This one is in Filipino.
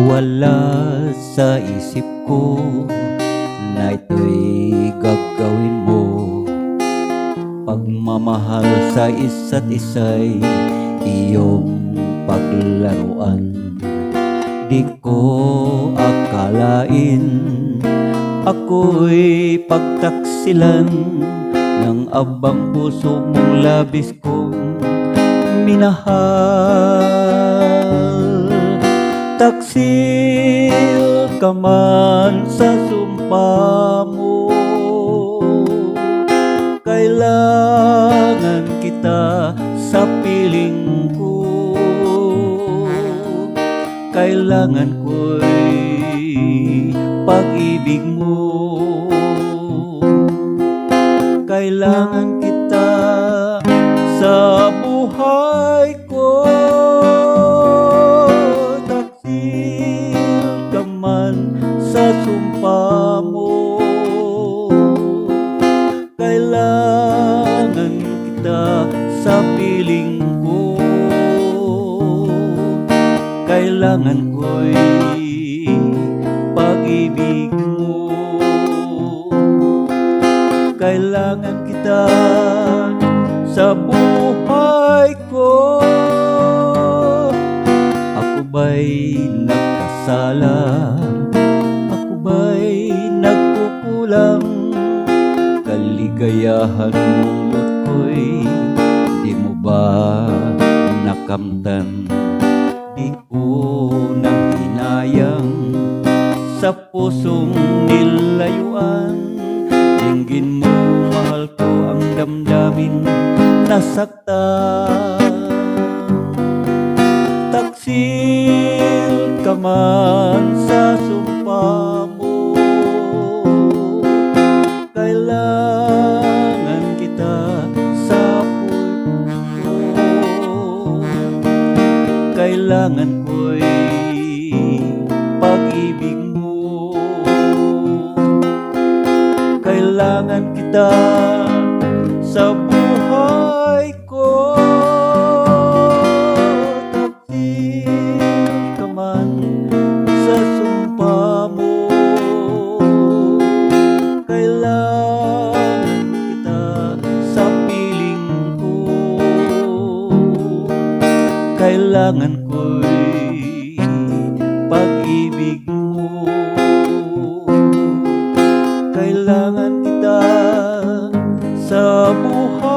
Wala sa isip ko na ito'y gagawin mo. Pagmamahal sa isa't isa'y iyong paglaruan. Di ko akalain ako'y pagtaksilan Ng abang puso mong labis kong minahal Taksil ka man sa sumpa mo. Kailangan kita sa piling ko. Kailangan ko'y pag-ibig mo. Kailangan kita sa buhay ko ka man sa sumpa mo. Kailangan kita sa piling ko. Kailangan ko'y pag-ibig mo. Kailangan kita sa buhay ko. Ako ba'y nagkasala? Ako ba'y nagkukulang? Kaligayahan mong ko'y Di mo ba nakamtan? Di ko nang hinayang Sa pusong nilayuan Dinggin mo mahal ko ang damdamin Nasaktan Taksil ka man sa sumpa mo Kailangan kita sa puso Kailangan ko'y pag-ibig mo. Kailangan kita sa Kailangan ko'y pag-ibig mo. Kailangan kita sa buhay